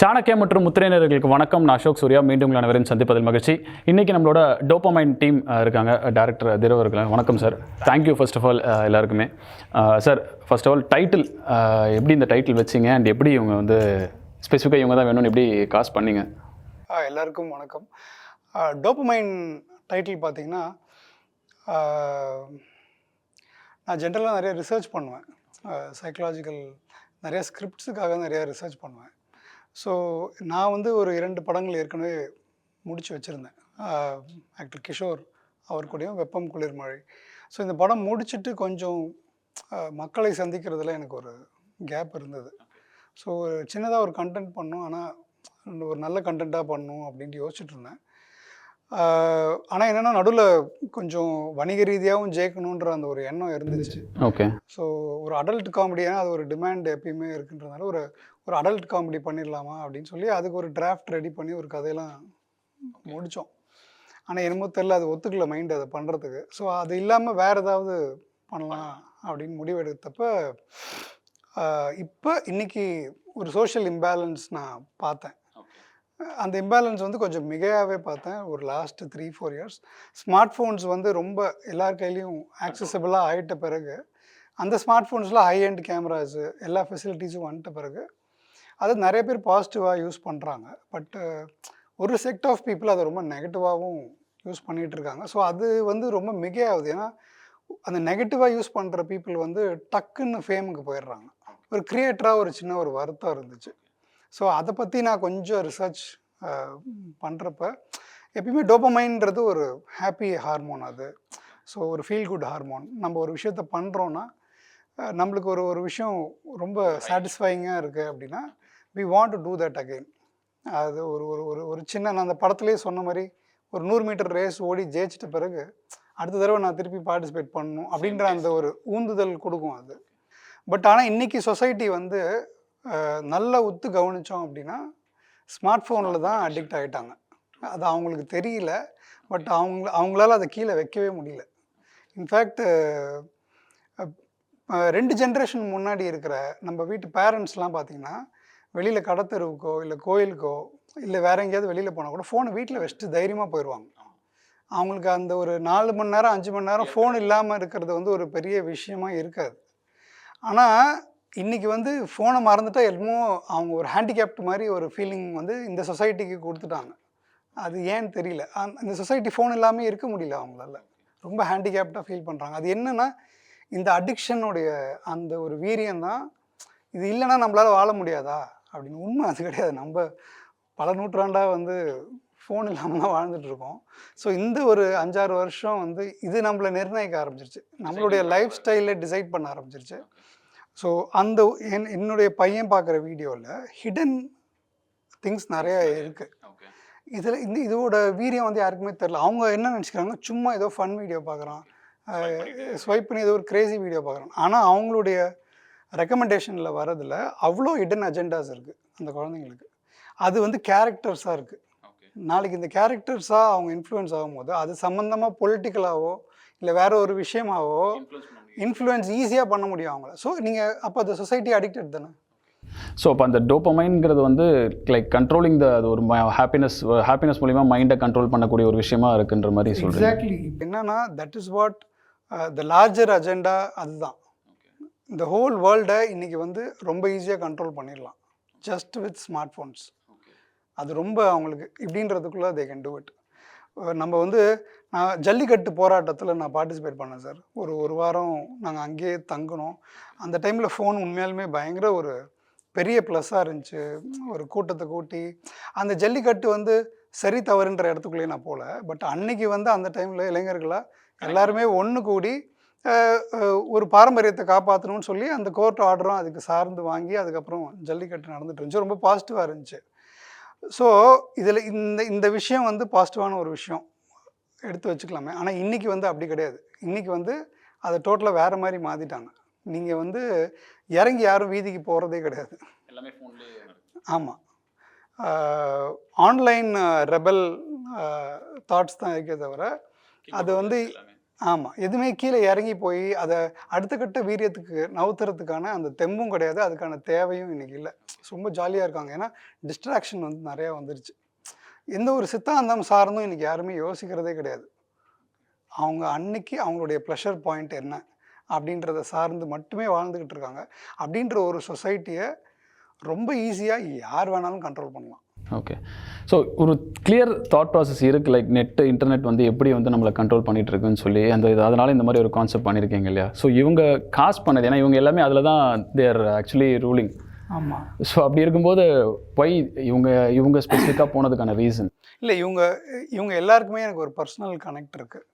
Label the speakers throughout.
Speaker 1: சாணக்கிய மற்றும் முத்திரையினர்களுக்கு வணக்கம். நான் அசோக் சூர்யா. மீண்டும் உங்கள் அனைவரும் சந்திப்பதில் மகிழ்ச்சி. இன்னைக்கு நம்மளோட டோப்பமைன் டீம் இருக்காங்க. டேரக்டர் திரவ இருக்கலாம் வணக்கம் sir thank you first of all எல்லாருக்குமே. Sir first of all title எப்படி இந்த டைட்டில் வச்சிங்க? அண்ட் எப்படி இவங்க வந்து ஸ்பெசிஃபிக்காக இவங்க தான் வேணும்னு எப்படி காசு பண்ணீங்க?
Speaker 2: எல்லாருக்கும் வணக்கம். டோப்பமைன் டைட்டில் பார்த்தீங்கன்னா நான் ஜென்ரலாக நிறைய ரிசர்ச் பண்ணுவேன். சைக்கலாஜிக்கல் நிறைய ஸ்கிரிப்ட்ஸுக்காக நிறைய ரிசர்ச் பண்ணுவேன். ஸோ நான் வந்து ஒரு இரண்டு படங்கள் ஏற்கனவே முடித்து வச்சுருந்தேன். ஆக்டர் கிஷோர் அவர் கூடயும் வெப்பம் குளிர் மழை. ஸோ இந்த படம் முடிச்சுட்டு கொஞ்சம் மக்களை சந்திக்கிறதுல எனக்கு ஒரு கேப் இருந்தது. ஸோ ஒரு சின்னதாக ஒரு கண்டென்ட் பண்ணோம். ஆனால் ஒரு நல்ல கண்டென்ட்டாக பண்ணணும் அப்படின்ட்டு யோசிச்சுட்டு இருந்தேன். ஆனால் என்னென்னா நடுவில் கொஞ்சம் வணிக ரீதியாகவும் ஜெயிக்கணுன்ற அந்த ஒரு எண்ணம் இருந்துச்சு.
Speaker 1: ஓகே.
Speaker 2: ஸோ ஒரு அடல்ட் காமெடியாக அது ஒரு டிமாண்ட் எப்பயுமே இருக்குன்றதுனால ஒரு ஒரு அடல்ட் காமெடி பண்ணிடலாமா அப்படின்னு சொல்லி அதுக்கு ஒரு டிராஃப்ட் ரெடி பண்ணி ஒரு கதையெல்லாம் முடித்தோம் ஆனால் என்னமோ தெரில அது ஒத்துக்கல மைண்ட் அதை பண்ணுறதுக்கு ஸோ அது இல்லாமல் வேறு ஏதாவது பண்ணலாம் அப்படின்னு முடிவெடுத்தப்ப இப்போ இன்னைக்கு ஒரு சோஷியல் இம்பேலன்ஸ் நான் பார்த்தேன். அந்த இம்பேலன்ஸ் வந்து கொஞ்சம் மிகையாகவே பார்த்தேன். ஒரு last three four years smart phones வந்து ரொம்ப எல்லார் கையிலையும் ஆக்சசபிளாக ஆகிட்ட பிறகு அந்த ஸ்மார்ட் ஃபோன்ஸில் ஹை அண்ட் கேமராஸு எல்லா ஃபெசிலிட்டிஸும் வந்துட்ட பிறகு அது நிறைய பேர் பாசிட்டிவாக யூஸ் பண்ணுறாங்க பட் ஒரு செக்ட் ஆஃப் பீப்புள் அதை ரொம்ப நெகட்டிவாகவும் யூஸ் பண்ணிகிட்டு இருக்காங்க. ஸோ அது வந்து ரொம்ப மிகையாகுது. ஏன்னா அந்த நெகட்டிவாக யூஸ் பண்ணுற பீப்புள் வந்து டக்குன்னு ஃபேமுக்கு போயிடுறாங்க. ஒரு கிரியேட்டராக ஒரு சின்ன ஒரு வருத்தம் இருந்துச்சு. ஸோ அதை பற்றி நான் கொஞ்சம் ரிசர்ச் பண்ணுறப்ப எப்பயுமே டோப்பமைன்றது ஒரு ஹாப்பி ஹார்மோன் அது. ஸோ ஒரு ஃபீல் குட் ஹார்மோன் நம்ம ஒரு விஷயத்த பண்ணுறோன்னா நம்மளுக்கு ஒரு ஒரு விஷயம் ரொம்ப சாட்டிஸ்ஃபைங்காக இருக்குது அப்படின்னா we want to do that again அது ஒரு ஒரு ஒரு ஒரு சின்ன நான் அந்த படத்துலேயே சொன்ன மாதிரி ஒரு நூறு மீட்டர் ரேஸ் ஓடி ஜெயிச்சிட்ட பிறகு அடுத்த தடவை நான் திருப்பி பார்ட்டிசிபேட் பண்ணணும் அப்படின்ற அந்த ஒரு ஊந்துதல் கொடுக்கும் அது. பட் ஆனால் இன்றைக்கி சொசைட்டி வந்து நல்லா உத்து கவனித்தோம் அப்படின்னா ஸ்மார்ட் ஃபோனில் தான் அடிக்ட் ஆகிட்டாங்க அது அவங்களுக்கு தெரியல பட் அவங்க அவங்களால அதை கீழே வைக்கவே முடியல. இன்ஃபேக்ட் ரெண்டு ஜென்ரேஷன் முன்னாடி இருக்கிற நம்ம வீட்டு பேரண்ட்ஸ்லாம் பார்த்தீங்கன்னா வெளியில் கடத்தெருவுக்கோ இல்லை கோயிலுக்கோ இல்லை வேற எங்கேயாவது வெளியில் போனால் கூட ஃபோனை வீட்டில் வச்சுட்டு தைரியமாக போயிடுவாங்க அவங்களுக்கு அந்த ஒரு நாலு மணி நேரம் அஞ்சு மணி நேரம் ஃபோன் இல்லாமல் இருக்கிறது வந்து ஒரு பெரிய விஷயமா இருக்காது. ஆனால் இன்னைக்கு வந்து ஃபோனை மறந்துட்டா என்னமோ அவங்க ஒரு ஹேண்டிகேப்ட் மாதிரி ஒரு ஃபீலிங் வந்து இந்த சொசைட்டிக்கு கொடுத்துட்டாங்க. அது ஏன்னு தெரியல. அந்த- இந்த சொசைட்டி ஃபோன் இல்லாமல் இருக்க முடியல அவங்களால. ரொம்ப ஹேண்டிகேப்டாக ஃபீல் பண்ணுறாங்க அது என்னன்னா இந்த அடிக்ஷனுடைய அந்த ஒரு வீரியம் தான் இது இல்லைன்னா நம்மளால வாழ முடியாதா? அப்படின்னு உண்மை அது கிடையாது. நம்ம பல நூற்றாண்டாக வந்து ஃபோன் இல்லாமல் தான் வாழ்ந்துட்டு இருக்கோம். ஸோ இந்த ஒரு அஞ்சாறு வருஷம் வந்து இது நம்மளை நிர்ணயிக்க ஆரம்பிச்சிருச்சு. நம்மளுடைய லைஃப் ஸ்டைலை டிசைட் பண்ண ஆரம்பிச்சிருச்சு. ஸோ அந்த என் என்னுடைய பையன் பார்க்குற வீடியோவில் ஹிடன் திங்ஸ் நிறைய இருக்குது இதில் இந்த இதோட வீரியம் வந்து யாருக்குமே தெரில. அவங்க என்ன நினச்சிக்கிறாங்க சும்மா ஏதோ ஃபன் வீடியோ பார்க்குறான். ஸ்வைப் பண்ணி ஏதோ ஒரு கிரேசி வீடியோ பார்க்குறான். ஆனால் அவங்களுடைய ரெக்கமெண்டேஷனில் வரதில் அவ்வளோ ஹிடன் அஜெண்டாஸ் இருக்குது அந்த குழந்தைங்களுக்கு. அது வந்து கேரக்டர்ஸாக இருக்குது நாளைக்கு இந்த கேரக்டர்ஸாக அவங்க இன்ஃப்ளூயன்ஸ் ஆகும்போது அது சம்மந்தமாக பொலிட்டிக்கலாவோ இல்லை வேற ஒரு விஷயமாவோ இன்ஃப்ளூயன்ஸ் ஈஸியாக பண்ண முடியும் அவங்கள. ஸோ நீங்கள் அப்போ அந்த சொசைட்டி அடிக்டட் தானே?
Speaker 1: ஸோ அப்போ அந்த டோப்பமைன்ங்கிறது வந்து லைக் கண்ட்ரோலிங் த அது ஒரு ஹாப்பினஸ் ஹாப்பினஸ் மூலிமா மைண்டை கண்ட்ரோல் பண்ணக்கூடிய ஒரு விஷயமா இருக்குன்ற மாதிரி சொல்கிறீங்க
Speaker 2: எக்ஸாக்ட்லி என்னன்னா that is what the larger agenda அதுதான். இந்த ஹோல் வேர்ல்டை இன்னைக்கு வந்து ரொம்ப ஈஸியாக கண்ட்ரோல் பண்ணிடலாம். ஜஸ்ட் வித் ஸ்மார்ட் ஃபோன்ஸ் அது ரொம்ப அவங்களுக்கு இப்படின்றதுக்குள்ளே தே கேன் டூ இட் நம்ம வந்து நான் ஜல்லிக்கட்டு போராட்டத்தில் நான் பார்ட்டிசிபேட் பண்ணேன் சார் ஒரு ஒரு வாரம் நாங்கள் அங்கேயே தங்கினோம். அந்த டைமில் ஃபோன் உண்மையாலுமே பயங்கர ஒரு பெரிய ப்ளஸ்ஸாக இருந்துச்சு. ஒரு கூட்டத்தை கூட்டி அந்த ஜல்லிக்கட்டு வந்து சரி தவறுன்ற இடத்துக்குள்ளேயே நான் போகல பட் அன்னைக்கு வந்து அந்த டைமில் இளைஞர்களாக எல்லாருமே ஒன்று கூடி ஒரு பாரம்பரியத்தை காப்பாற்றணும்னு சொல்லி அந்த கோர்ட் ஆர்டரும் அதுக்கு சார்ந்து வாங்கி அதுக்கப்புறம் ஜல்லிக்கட்டு நடந்துட்டு இருந்துச்சு. ரொம்ப பாசிட்டிவாக இருந்துச்சு. ஸோ இதில் இந்த இந்த விஷயம் வந்து பாசிட்டிவான ஒரு விஷயம். எடுத்து வச்சுக்கலாமே. ஆனால் இன்றைக்கி வந்து அப்படி கிடையாது. இன்றைக்கி வந்து அதை டோட்டலாக வேறு மாதிரி மாற்றிட்டாங்க நீங்கள் வந்து இறங்கி யாரும் வீதிக்கு போகிறதே கிடையாது.
Speaker 1: எல்லாமே ஃபோன்லேயே
Speaker 2: ஆமாம் ஆன்லைன் ரெபல் தாட்ஸ் தான் இருக்கே தவிர அது வந்து ஆமாம் எதுவுமே கீழே இறங்கி போய் அதை அடுத்த கட்ட வீரியத்துக்கு நவுத்துறதுக்கான அந்த தெம்பும் கிடையாது. அதுக்கான தேவையும் இன்னைக்கு இல்லை. ரொம்ப ஜாலியாக இருக்காங்க. ஏன்னா டிஸ்ட்ராக்ஷன் வந்து நிறையா வந்துருச்சு. எந்த ஒரு சித்தாந்தம் சார்ந்தும் இன்றைக்கி யாருமே யோசிக்கிறதே கிடையாது. அவங்க அன்னைக்கு அவங்களுடைய ப்ளஷர் பாயிண்ட் என்ன அப்படின்றத சார்ந்து மட்டுமே வாழ்ந்துக்கிட்டு இருக்காங்க. அப்படின்ற ஒரு சொசைட்டியை ரொம்ப ஈஸியாக யார் வேணாலும் கண்ட்ரோல் பண்ணலாம்.
Speaker 1: ஓகே ஸோ ஒரு கிளியர் தாட் ப்ராசஸ் இருக்குது லைக் நெட்டு இன்டர்நெட் வந்து எப்படி வந்து நம்மளை கண்ட்ரோல் பண்ணிட்டு இருக்குன்னு சொல்லி அந்த இது அதனால் இந்த மாதிரி ஒரு கான்செப்ட் பண்ணியிருக்கீங்க இல்லையா? ஸோ இவங்க காசு பண்ணது ஏன்னா இவங்க எல்லாமே அதில் தான் தேர் ஆக்சுவலி ரூலிங்
Speaker 2: ஆமாம்
Speaker 1: ஸோ அப்படி இருக்கும்போது ஒய் இவங்க இவங்க ஸ்பெசிஃபிக்காக போனதுக்கான ரீசன்
Speaker 2: இல்லை இவங்க இவங்க எல்லாருக்குமே எனக்கு ஒரு பர்சனல் கனெக்ட் இருக்குது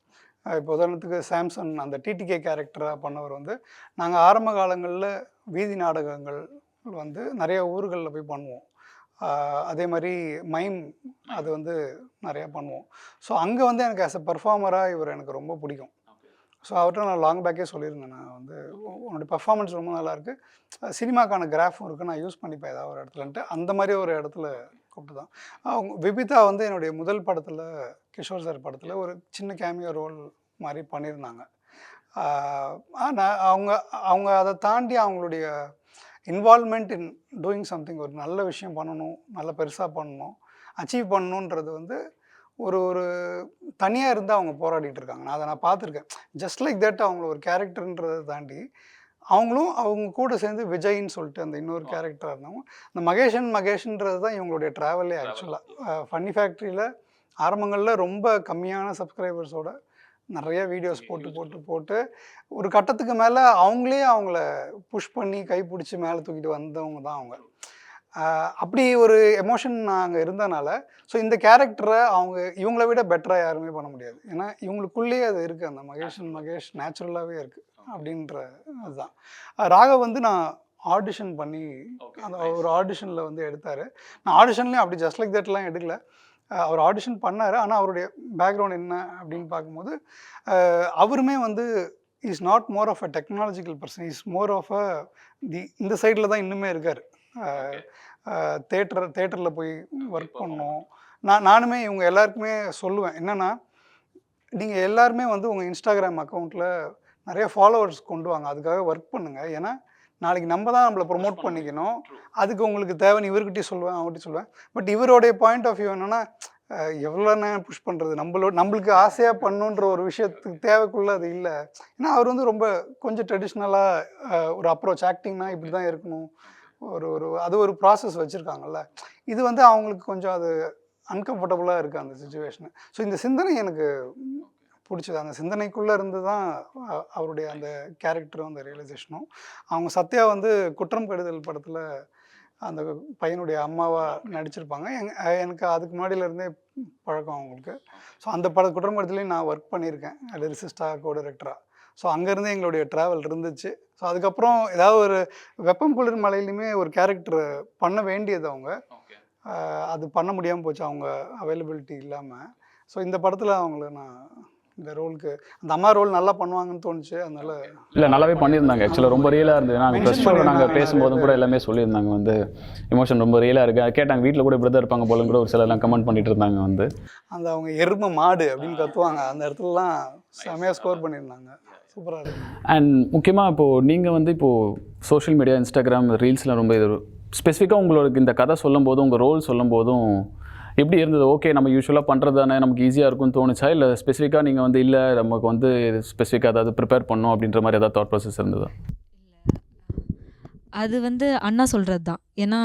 Speaker 2: இப்போ உதாரணத்துக்கு சாம்சன் அந்த டிடிகே கேரக்டராக பண்ணவர் வந்து நாங்கள் ஆரம்ப காலங்களில் வீதி நாடகங்கள் வந்து நிறைய ஊர்களில் போய் பண்ணுவோம். அதே மாதிரி மைம் அது வந்து நிறையா பண்ணுவோம். ஸோ அங்கே வந்து எனக்கு ஆஸ் அ பர்ஃபார்மராக இவர் எனக்கு ரொம்ப பிடிக்கும். ஸோ அவர்கிட்ட நான் லாங் பேக்கே சொல்லியிருந்தேன். நான் வந்து உன்னுடைய உன்னோட பர்ஃபார்மன்ஸ் ரொம்ப நல்லாயிருக்கு சினிமாக்கான கிராஃபும் இருக்குது நான் யூஸ் பண்ணிப்பேன் ஏதாவது ஒரு இடத்துலன்ட்டு. அந்த மாதிரி ஒரு இடத்துல கூப்பிட்டு தான் அவங்க விபிதா வந்து என்னுடைய முதல் படத்தில் கிஷோர் சார் படத்தில் ஒரு சின்ன கேமியோ ரோல் மாதிரி பண்ணியிருந்தாங்க. ஆனால் அவங்க அவங்க அதை தாண்டி அவங்களுடைய இன்வால்மெண்ட் இன் டூயிங் சம்திங் ஒரு நல்ல விஷயம் பண்ணணும் நல்ல பெருசாக பண்ணணும் அச்சீவ் பண்ணணுன்றது வந்து ஒரு ஒரு தனியாக இருந்து அவங்க போராடிட்டு இருக்காங்க நான் அதை நான் பார்த்துருக்கேன். ஜஸ்ட் லைக் தட் அவங்கள ஒரு கேரக்டர்ன்றதை தாண்டி அவங்களும் அவங்க கூட சேர்ந்து விஜய்ன்னு சொல்லிட்டு அந்த இன்னொரு கேரக்டராக இருந்தவங்க இந்த மகேஷன் மகேஷ்ன்றது தான் இவங்களுடைய ட்ராவலே ஆக்சுவலாக ஃபன்னி ஃபேக்ட்ரியில் ஆரம்பங்களில் ரொம்ப கம்மியான சப்ஸ்கிரைபர்ஸோட நிறைய வீடியோஸ் போட்டு போட்டு போட்டு ஒரு கட்டத்துக்கு மேலே அவங்களே அவங்கள புஷ் பண்ணி கை பிடிச்சி மேலே தூக்கிட்டு வந்தவங்க தான் அவங்க. அப்படி ஒரு எமோஷன் நாங்கள் இருந்தனால ஸோ இந்த கேரக்டரை அவங்க இவங்கள விட பெட்டராக யாருமே பண்ண முடியாது. ஏன்னா இவங்களுக்குள்ளேயே அது இருக்குது அந்த மகேஷன் மகேஷ் நேச்சுரலாகவே இருக்குது அப்படின்ற அதுதான். ராகவ் வந்து நான் ஆடிஷன் பண்ணி அந்த ஒரு ஆடிஷனில் வந்து எடுத்தார். நான் ஆடிஷன்லேயும் அப்படி ஜஸ்ட் லைக் தட்லாம் எடுக்கல. அவர் ஆடிஷன் பண்ணார். ஆனால் அவருடைய பேக்ரவுண்ட் என்ன அப்படின்னு பார்க்கும்போது அவருமே வந்து is not more of a technological person is more of a the இந்த சைடில் தான் இன்னுமே இருக்கார். தேட்டர் தேட்டரில் போய் ஒர்க் பண்ணோம். நான் நானுமே இவங்க எல்லாருக்குமே சொல்லுவேன். என்னென்னா நீங்கள் எல்லாருமே வந்து உங்கள் இன்ஸ்டாகிராம் அக்கௌண்ட்டில் நிறைய ஃபாலோவர்ஸ் கொண்டு வாங்க. அதுக்காக ஒர்க் பண்ணுங்கள் ஏன்னா நாளைக்கு நம்ம தான் நம்மளை ப்ரொமோட் பண்ணிக்கணும். அதுக்கு உங்களுக்கு தேவைன்னு இவர்கிட்டயும் சொல்லுவேன் அவர்கிட்ட சொல்லுவேன். பட் இவருடைய பாயிண்ட் ஆஃப் வியூ என்னென்னா எவ்வளோ நேரம் புஷ் பண்ணுறது நம்மளோட நம்மளுக்கு ஆசையாக பண்ணுன்ற ஒரு விஷயத்துக்கு தேவைக்குள்ள அது இல்லை. ஏன்னா அவர் வந்து ரொம்ப கொஞ்சம் ட்ரெடிஷ்னலாக ஒரு அப்ரோச் ஆக்டிங்னா இப்படி தான் இருக்கணும். ஒரு ஒரு அது ஒரு ப்ராசஸ் வச்சுருக்காங்கல்ல. இது வந்து அவங்களுக்கு கொஞ்சம் அது அன்கம்ஃபர்டபுளாக இருக்குது அந்த சுச்சுவேஷனு ஸோ இந்த சிந்தனை எனக்கு பிடிச்சது. அந்த சிந்தனைக்குள்ளே இருந்து தான் அவருடைய அந்த கேரக்டரும் அந்த ரியலைசேஷனும் அவங்க சத்யா வந்து குற்றம் கெடுதல் படத்தில் அந்த பையனுடைய அம்மாவாக நடிச்சிருப்பாங்க. எங் எனக்கு அதுக்கு முன்னாடியிலேருந்தே பழக்கம் அவங்களுக்கு. ஸோ அந்த பட குற்றம் கெடுதலையும் நான் ஒர்க் பண்ணியிருக்கேன். லிரிசிஸ்டாக கோ டைரக்டராக ஸோ அங்கேருந்து எங்களுடைய ட்ராவல் இருந்துச்சு. ஸோ அதுக்கப்புறம் ஏதாவது ஒரு வெப்பம் குளிர் மலையிலுமே ஒரு கேரக்டர் பண்ண வேண்டியது அவங்க. அது பண்ண முடியாமல் போச்சு. அவங்க அவைலபிலிட்டி இல்லாமல் ஸோ இந்த படத்தில் அவங்கள நான் இந்த ரோலுக்கு. அந்த அம்மா ரோல் நல்லா பண்ணுவாங்கன்னு தோணுச்சு அதனால
Speaker 1: இல்லை நல்லாவே பண்ணியிருந்தாங்க. ஆக்சுவலாக ரொம்ப ரியலாக இருந்தது. நாங்கள் ஷோவில் நாங்கள். பேசும்போதும் கூட எல்லாமே சொல்லியிருந்தாங்க வந்து. எமோஷன் ரொம்ப ரியலாக இருக்குது கேட்டாங்க வீட்டில் கூட இப்படி தான் இருப்பாங்க போலன்னு கூட ஒரு சிலர்லாம் கமெண்ட் பண்ணிட்டு இருந்தாங்க வந்து.
Speaker 2: அந்த அவங்க எருமை மாடு அப்படின்னு கத்துவாங்க. அந்த இடத்துலலாம் செமையாக ஸ்கோர் பண்ணியிருந்தாங்க. சூப்பராக இருக்கு.
Speaker 1: அண்ட் முக்கியமாக இப்போது நீங்கள் வந்து இப்போது சோஷியல் மீடியா இன்ஸ்டாகிராம் ரீல்ஸ்லாம் ரொம்ப இது ஸ்பெசிஃபிக்காக உங்களுக்கு இந்த கதை சொல்லும் போதும் உங்கள் ரோல் சொல்லும் போதும் எப்படி இருந்தது? ஓகே நம்ம யூஸ்வலாக பண்ணுறது தானே? நமக்கு ஈஸியாக இருக்கும்னு தோணுச்சா? இல்லை ஸ்பெசிஃபிக்காக நீங்கள் வந்து இல்லை நமக்கு வந்து ஸ்பெசிஃபிக்காக ஏதாவது ப்ரிப்பேர் பண்ணும் அப்படின்ற மாதிரி ஏதாவது தாட் ப்ராசஸ் இருந்ததா?
Speaker 3: அது வந்து அண்ணா சொல்கிறது தான். ஏன்னா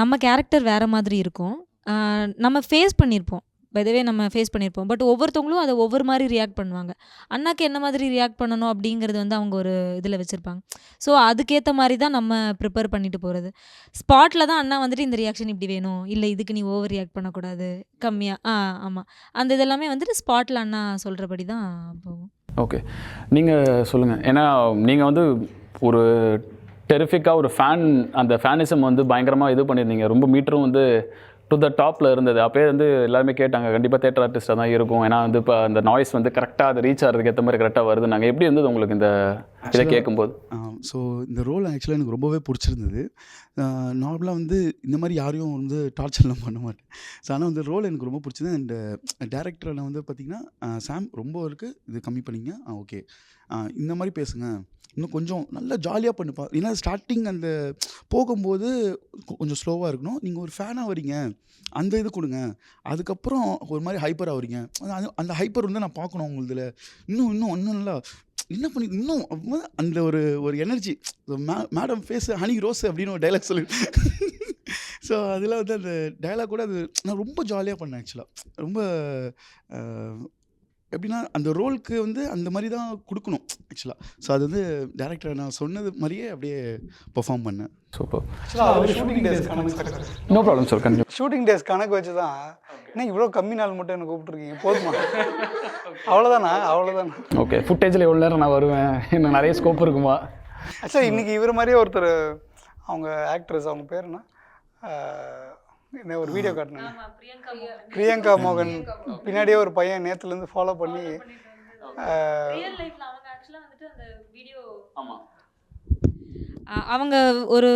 Speaker 3: நம்ம கேரக்டர் வேறு மாதிரி இருக்கும். நம்ம ஃபேஸ் பண்ணியிருப்போம் பதவே நம்ம ஃபேஸ் பண்ணியிருப்போம் பட் ஒவ்வொருத்தவங்களும் அதை ஒவ்வொரு மாதிரி ரியாக்ட் பண்ணுவாங்க. அண்ணாக்கு என்ன மாதிரி ரியாக்ட் பண்ணணும் அப்படிங்கிறது வந்து அவங்க ஒரு இதில் வச்சுருப்பாங்க. ஸோ அதுக்கேற்ற மாதிரி தான் நம்ம ப்ரிப்பேர் பண்ணிட்டு போகிறது ஸ்பாட்டில் தான் அண்ணா வந்துட்டு இந்த ரியாக்ஷன் இப்படி வேணும். இல்லை இதுக்கு நீ ஓவர் ரியாக்ட் பண்ணக்கூடாது. கம்மியாக ஆ ஆமாம் அந்த இதெல்லாமே வந்துட்டு ஸ்பாட்டில் அண்ணா சொல்கிறபடி தான் போகும்.
Speaker 1: ஓகே நீங்கள் சொல்லுங்கள் ஏன்னா நீங்கள் வந்து ஒரு டெரிஃபிக்காக ஒரு ஃபேன் அந்த ஃபேனிசம் வந்து பயங்கரமாக இது பண்ணியிருந்தீங்க. ரொம்ப மீட்டரும் வந்து டு த டாப்பில் இருந்தது. அப்போயே வந்து எல்லாருமே கேட்டாங்க கண்டிப்பாக தேட்டர் ஆர்டிஸ்ட்டாக தான் இருக்கும். ஏன்னா வந்து இப்போ அந்த நாய்ஸ் வந்து கரெக்டாக அது ரீச் ஆகிறதுக்கு ஏற்ற மாதிரி கரெக்டாக வருது நாங்கள் எப்படி இருந்தது உங்களுக்கு இந்த இதை கேட்கும்போது?
Speaker 4: ஸோ இந்த ரோல் ஆக்சுவலாக எனக்கு ரொம்பவே பிடிச்சிருந்தது. நார்மலாக வந்து இந்த மாதிரி யாரையும் வந்து டார்ச்சர்லாம் பண்ண மாட்டேன். ஸோ ஆனால் இந்த ரோல் எனக்கு ரொம்ப பிடிச்சது. அண்ட் டேரக்டர் நான் வந்து பார்த்தீங்கன்னா சாம் ரொம்ப இருக்குது இது கம்மி பண்ணிங்க ஆ ஓகே இந்த மாதிரி பேசுங்க. இன்னும் கொஞ்சம் நல்லா ஜாலியாக பண்ணுப்பா. ஏன்னா ஸ்டார்டிங் அந்த போகும்போது கொஞ்சம் ஸ்லோவாக இருக்கணும். நீங்கள் ஒரு ஃபேனாக வரீங்க அந்த இது கொடுங்க. அதுக்கப்புறம் ஒரு மாதிரி ஹைப்பர் ஆகுறீங்க அது- அந்த ஹைப்பர் வந்து நான் பார்க்கணும் உங்களுதில். இன்னும் இன்னும் இன்னும் நல்லா என்ன பண்ணி இன்னும் அந்த ஒரு ஒரு energy madam face Honey Rose அப்படின்னு ஒரு டைலாக் சொல்லி ஸோ அதில் வந்து அந்த டைலாக் கூட அது நான் ரொம்ப ஜாலியாக பண்ணேன் ஆக்சுவலாக ரொம்ப எப்படின்னா அந்த ரோலுக்கு வந்து அந்த மாதிரி தான் கொடுக்கணும் ஆக்சுவலாக ஸோ அது வந்து டேரக்டர் நான் சொன்னது மாதிரியே அப்படியே பெர்ஃபார்ம் பண்ணேன்.
Speaker 1: சூப்பர்
Speaker 2: ஆக்சுவலாக அவர் ஷூட்டிங் டேஸ் கணக்கு
Speaker 1: நோ ப்ராப்ளம் சார் கண்டிப்பாக
Speaker 2: ஷூட்டிங் டேஸ் கணக்கு வச்சு தான் என்ன இவ்வளோ கம்மி நாள் மட்டும் எனக்கு கூப்பிட்ருக்கீங்க போதுமா? அவ்வளோதானா அவ்வளோதானா
Speaker 1: ஓகே ஃபுட்டேஜில் எவ்வளோ நேரம் நான் வருவேன்? இன்னும் நிறைய ஸ்கோப் இருக்குமா?
Speaker 2: ஆக்சுவலி இன்னைக்கு இவர் மாதிரியே ஒருத்தர் அவங்க ஆக்ட்ரஸ் அவங்க பேர் என்ன? என்ன ஒரு வீடியோ காட்டினேன் பிரியங்கா மோகன். பின்னாடியே ஒரு பையன் நேத்துலேருந்து ஃபாலோ பண்ணி
Speaker 3: அவங்க ஒரு